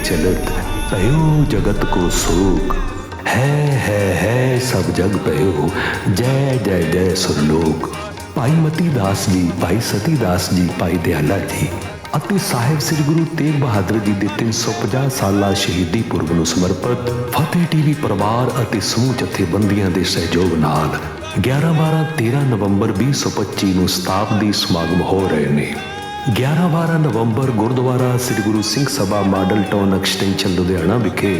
चलत भयो जगत को शोक है है है सब जग भयो जय जय जय सुरलोक ਭਾਈ ਮਤੀ ਦਾਸ ਜੀ ਭਾਈ ਸਤੀ ਦਾਸ ਜੀ ਭਾਈ ਦਿਆਲਾ ਜੀ ਅਤੇ ਸਾਹਿਬ ਸ੍ਰੀ ਗੁਰੂ ਤੇਗ ਬਹਾਦਰ ਜੀ ਦੇ 350 ਸਾਲਾ ਸ਼ਹੀਦੀ ਪੁਰਬ ਨੂੰ ਸਮਰਪਿਤ ਫਤਿਹ ਟੀਵੀ ਪਰਿਵਾਰ ਅਤੇ ਸਮੂਹ ਜਥੇਬੰਦੀਆਂ ਦੇ ਸਹਿਯੋਗ ਨਾਲ 11 12 13 ਨਵੰਬਰ 2025 ਨੂੰ ਸ਼ਤਾਬਦੀ ਸਮਾਗਮ ਹੋ ਰਹੇ ਨੇ 11 12 ਨਵੰਬਰ Gurdwara Sri Guru Singh Sabha model town extension Ludhiana ਵਿਖੇ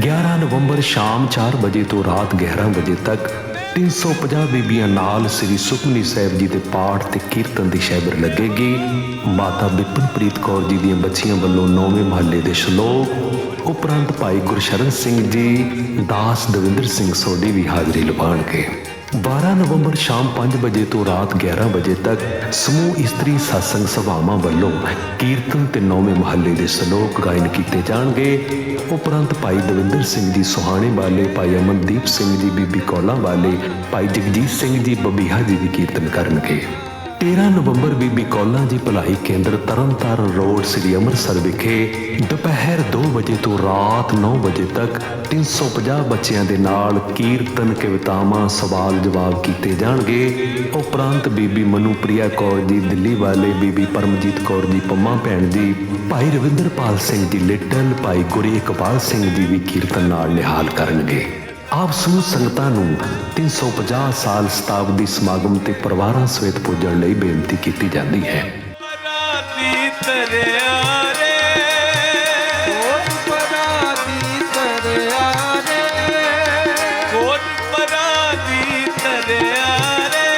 11 ਨਵੰਬਰ ਸ਼ਾਮ 4 ਵਜੇ ਤੋਂ ਰਾਤ 11 ਵਜੇ ਤੱਕ 350 ਬੀਬੀਆਂ ਨਾਲ ਸ੍ਰੀ ਸੁਖਮਨੀ ਸਾਹਿਬ ਜੀ ਦੇ ਪਾਠ ਤੇ ਕੀਰਤਨ ਦੀ ਸ਼ੈਬਰ ਲੱਗੇਗੀ ਮਾਤਾ ਬਿਪਨਪ੍ਰੀਤ ਕੌਰ ਜੀ ਦੀਆਂ ਬੱਚੀਆਂ ਵੱਲੋਂ ਨੌਵੇਂ ਮਹੱਲੇ ਦੇ ਸ਼ਲੋਕ ਉਪਰੰਤ ਭਾਈ ਗੁਰਸ਼ਰਨ ਸਿੰਘ ਜੀ ਦਾਸ ਦਵਿੰਦਰ ਸਿੰਘ ਸੋਢੀ ਵੀ ਹਾਜ਼ਰੀ ਲਵਾਉਣਗੇ 12 ਨਵੰਬਰ ਸ਼ਾਮ 5 ਵਜੇ ਤੋਂ ਰਾਤ 11 ਵਜੇ ਤੱਕ ਸਮੂਹ ਇਸਤਰੀ satsang ਸਭਾਵਾਂ ਵੱਲੋਂ ਕੀਰਤਨ ਤੇ ਨੌਵੇਂ ਮਹੱਲੇ ਦੇ ਸ਼ਲੋਕ ਗਾਇਨ ਕੀਤੇ ਜਾਣਗੇ। ਉਪਰੰਤ ਭਾਈ ਦਵਿੰਦਰ ਸਿੰਘ ਜੀ ਸੁਹਾਣੇ ਵਾਲੇ, ਭਾਈ ਅਮਨਦੀਪ ਸਿੰਘ ਜੀ, ਬੀਬੀ ਕੌਲਾਂ ਵਾਲੇ, ਭਾਈ ਜਗਜੀਤ ਸਿੰਘ ਜੀ, ਬਬੀਹਾ ਜੀ ਵੀ ਕੀਰਤਨ ਕਰਨਗੇ। 13 ਨਵੰਬਰ ਬੀਬੀ ਕੌਲਾਂ ਜੀ ਭਲਾਈ ਕੇਂਦਰ ਤਰਨਤਾਰਨ ਰੋਡ ਸ੍ਰੀ ਅੰਮ੍ਰਿਤਸਰ ਵਿਖੇ ਦੁਪਹਿਰ 2 ਵਜੇ ਤੋਂ ਰਾਤ 9 ਵਜੇ ਤੱਕ 350 ਬੱਚਿਆਂ ਦੇ ਨਾਲ ਕੀਰਤਨ ਕਵਿਤਾਵਾਂ ਸਵਾਲ ਜਵਾਬ ਕੀਤੇ ਜਾਣਗੇ। ਉਪਰੰਤ ਬੀਬੀ ਮਨੂਪ੍ਰਿਆ ਕੌਰ ਜੀ, ਦਿੱਲੀ ਵਾਲੇ ਬੀਬੀ ਪਰਮਜੀਤ ਕੌਰ ਜੀ, ਪੰਮਾ ਭੈਣ ਜੀ, ਭਾਈ ਰਵਿੰਦਰਪਾਲ ਸਿੰਘ ਜੀ, ਲਿਟਲ ਭਾਈ ਗੁਰੀ ਇਕਬਾਲ ਸਿੰਘ ਜੀ ਵੀ ਕੀਰਤਨ ਨਾਲ ਨਿਹਾਲ ਕਰਨਗੇ। ਆਪ ਸਮੂਹ ਸੰਗਤਾਂ ਨੂੰ 350 ਸਾਲ ਸ਼ਤਾਬਦੀ ਸਮਾਗਮ ਤੇ ਪਰਿਵਾਰਾਂ ਸਮੇਤ ਪੁੱਜਣ ਲਈ ਬੇਨਤੀ ਕੀਤੀ ਜਾਂਦੀ ਹੈ। ਪਰਾਤੀ ਤਰਿਆ ਰੇ ਕੋਟ ਪਰਾਤੀ ਤਰਿਆ ਰੇ ਕੋਟ ਪਰਾਤੀ ਤਰਿਆ ਰੇ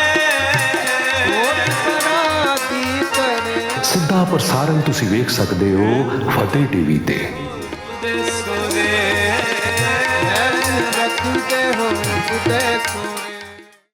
ਕੋਟ ਪਰਾਤੀ ਤਰਿਆ ਸਿੱਧਾ ਪ੍ਰਸਾਰਣ ਤੁਸੀਂ ਵੇਖ ਸਕਦੇ ਹੋ ਫਤਿਹ ਟੀਵੀ ਤੇ। ਦੇ ਸੋਰੇ ਰੱਖਦੇ ਹੋ ਦੇਖੋ